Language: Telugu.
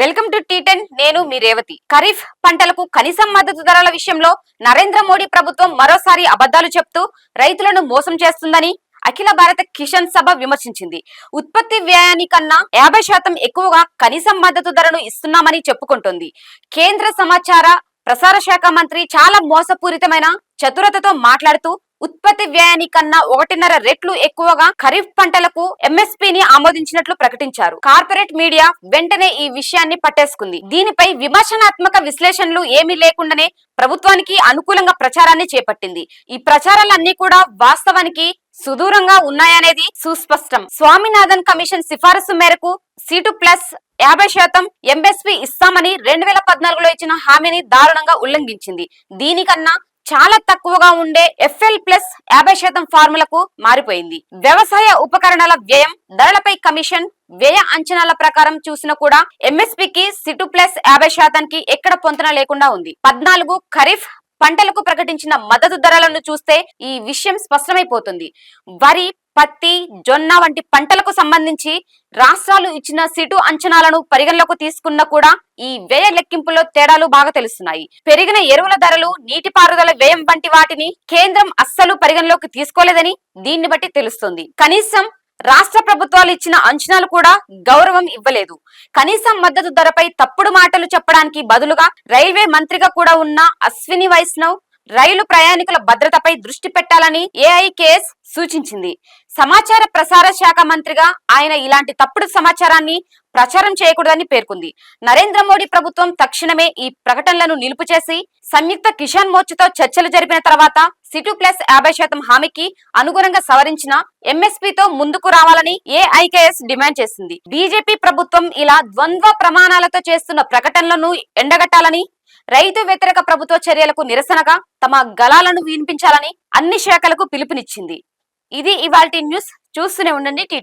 వెల్కమ్ టు టీ టెన్ నేను మీ రేవతి. ఖరీఫ్ పంటలకు కనీసం మద్దతు ధరల విషయంలో నరేంద్ర మోడీ ప్రభుత్వం మరోసారి అబద్ధాలు చెప్తూ రైతులను మోసం చేస్తుందని అఖిల భారత కిషన్ సభ విమర్శించింది. ఉత్పత్తి వ్యయానికన్నా యాభై శాతం ఎక్కువగా కనీసం మద్దతు ధరను ఇస్తున్నామని చెప్పుకుంటోంది. కేంద్ర సమాచార ప్రసార శాఖ మంత్రి చాలా మోసపూరితమైన చతురతతో మాట్లాడుతూ ఉత్పత్తి వ్యయానికన్నా ఒకటిన్నర రెట్లు ఎక్కువగా ఖరీఫ్ పంటలకు ఎంఎస్పీని ఆమోదించినట్లు ప్రకటించారు. కార్పొరేట్ మీడియా వెంటనే ఈ విషయాన్ని పట్టేసుకుంది. దీనిపై విమర్శనాత్మక విశ్లేషణలు ఏమీ లేకుండానే ప్రభుత్వానికి అనుకూలంగా ప్రచారాన్ని చేపట్టింది. ఈ ప్రచారాలన్నీ కూడా వాస్తవానికి సుదూరంగా ఉన్నాయనేది సుస్పష్టం. స్వామినాథన్ కమిషన్ సిఫారసు మేరకు సీటు ప్లస్ యాభై శాతం ఎంఎస్పీ ఇస్తామని రెండు వేల పద్నాలుగులో ఇచ్చిన హామీని దారుణంగా ఉల్లంఘించింది. దీనికన్నా చాలా తక్కువగా ఉండే ఎఫ్ఎల్ ప్లస్ యాభై శాతం ఫార్ములకు మారిపోయింది. వ్యవసాయ ఉపకరణాల వ్యయం ధరలపై కమిషన్ వ్యయ అంచనాల ప్రకారం చూసిన కూడా ఎంఎస్పీకి సిటు ప్లస్ యాభై శాతానికి ఎక్కడ పొంతన లేకుండా ఉంది. పద్నాలుగు ఖరీఫ్ పంటలకు ప్రకటించిన మద్దతు ధరలను చూస్తే ఈ విషయం స్పష్టమైపోతుంది. వరి పత్తి జొన్న వంటి పంటలకు సంబంధించి రాష్ట్రాలు ఇచ్చిన సిటు అంచనాలను పరిగణలోకి తీసుకున్న కూడా ఈ వ్యయ లెక్కింపులో తేడాలు బాగా తెలుస్తున్నాయి. పెరిగిన ఎరువుల ధరలు నీటిపారుదల వ్యయం వంటి వాటిని కేంద్రం అస్సలు పరిగణలోకి తీసుకోలేదని దీన్ని బట్టి తెలుస్తుంది. కనీసం రాష్ట్ర ప్రభుత్వాలు ఇచ్చిన అంచనాలు కూడా గౌరవం ఇవ్వలేదు. కనీసం మద్దతు ధరపై తప్పుడు మాటలు చెప్పడానికి బదులుగా రైల్వే మంత్రిగా కూడా ఉన్న అశ్విని వైష్ణవ్ రైలు ప్రయాణికుల భద్రతపై దృష్టి పెట్టాలని ఏఐకేఎస్ సూచించింది. సమాచార ప్రసార శాఖ మంత్రిగా ఆయన ఇలాంటి తప్పుడు సమాచారాన్ని ప్రచారం చేయకూడదని పేర్కొంది. నరేంద్ర మోడీ ప్రభుత్వం తక్షణమే ఈ ప్రకటనలను నిలుపు చేసి సంయుక్త కిషాన్ మోర్చుతో చర్చలు జరిపిన తర్వాత సిటు ప్లస్ యాభై శాతం హామీకి అనుగుణంగా సవరించిన ఎంఎస్పీతో ముందుకు రావాలని ఏఐకేఎస్ డిమాండ్ చేసింది. బీజేపీ ప్రభుత్వం ఇలా ద్వంద్వ ప్రమాణాలతో చేస్తున్న ప్రకటనలను ఎండగట్టాలని రైతు వ్యతిరేక ప్రభుత్వ చర్యలకు నిరసనగా తమ గలాలను వినిపించాలని అన్ని శాఖలకు పిలుపునిచ్చింది. ఇది ఇవాళ న్యూస్ చూస్తూనే ఉండండి టీ